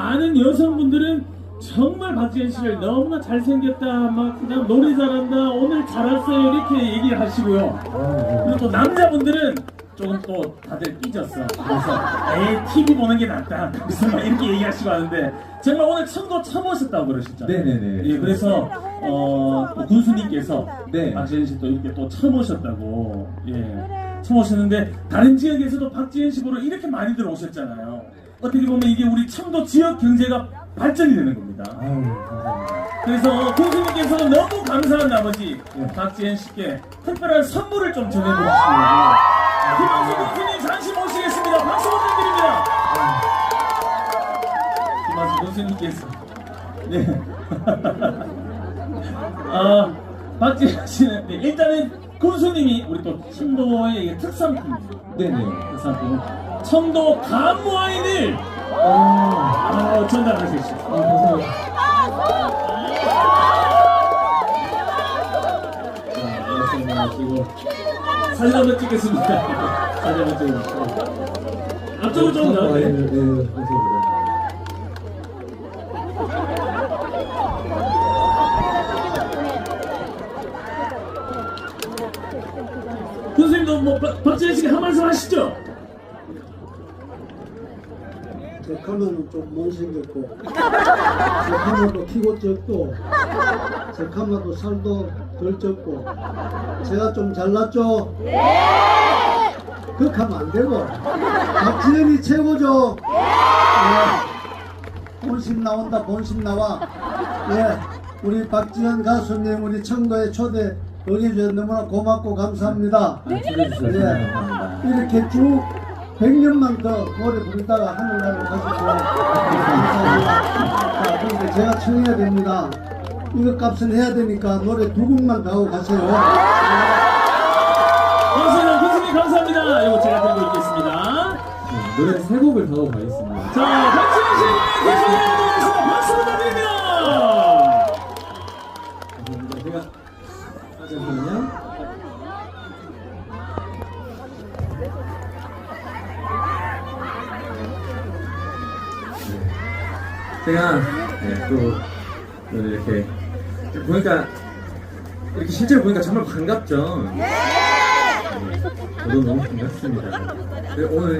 많은 여성분들은 정말 박지현 씨를 너무나 잘생겼다, 막 그다음 노래 잘한다, 오늘 잘 왔어요 이렇게 얘기를 하시고요. 그리고 또 남자분들은 조금 또 다들 삐졌어. 그래서 에이 TV 보는 게 낫다. 그래서 막 이렇게 얘기하시고 하는데 정말 오늘 청도 처음 오셨다고 그러셨잖아요. 네네네. 예, 그래서 어, 또 군수님께서 네. 박지현 씨또 이렇게 또 처음 오셨다고 예 처음 오셨는데 다른 지역에서도 박지현 씨 보러 이렇게 많이들 오셨잖아요. 어떻게 보면 이게 우리 청도 지역 경제가 발전이 되는 겁니다. 아유, 감사합니다. 그래서 군수님께서 너무 감사한 나머지 네. 박지현 씨께 특별한 선물을 좀 전해드리시려고 김원수 군수님 잠시 모시겠습니다. 박수 부탁드립니다. 김원수 군수님께서 네. 아 박지현 씨는 네, 일단은 군수님이 우리 또 청도의 이게 특산품입니다. 네네. 특산품 청도 감 와인을 아, 아, 전달하십시오. 아, 감사합니다. 하시고 사진 한번 찍겠습니다. 사진 한번 찍어보시고 앞쪽으로 좀 아, 예, 나와요. 예, 감사합니다. 선생님도 뭐 박- 박지현 씨가 한 말씀 하시죠? 제 카메라는 좀 못생겼고 제 카메라도 키고 적고 제 카메라도 살도 덜 쪘고 제가 좀 잘났죠? 네! 그렇게 하면 안 되고 박지현이 최고죠? 예. 본심 나온다 본심 나와 예. 우리 박지현 가수님 우리 청도에 초대 응해주셔서 너무나 고맙고 감사합니다 예. 감사합니다. 이렇게 쭉 100년만 더 노래 부르다가 하늘나라로 가시고 감사합니다. 자, 그런데 제가 청해야 됩니다. 이거 값은 해야 되니까 노래 두 곡만 더 하고 가세요. 감사합니다. 교수님 감사합니다. 이거 제가 들고 있겠습니다. 네, 노래 세 곡을 더 하고 가겠습니다. 자, 제가 네, 또 이렇게 보니까 이렇게 실제로 보니까 정말 반갑죠. 네. 저도 너무 반갑습니다. 네, 오늘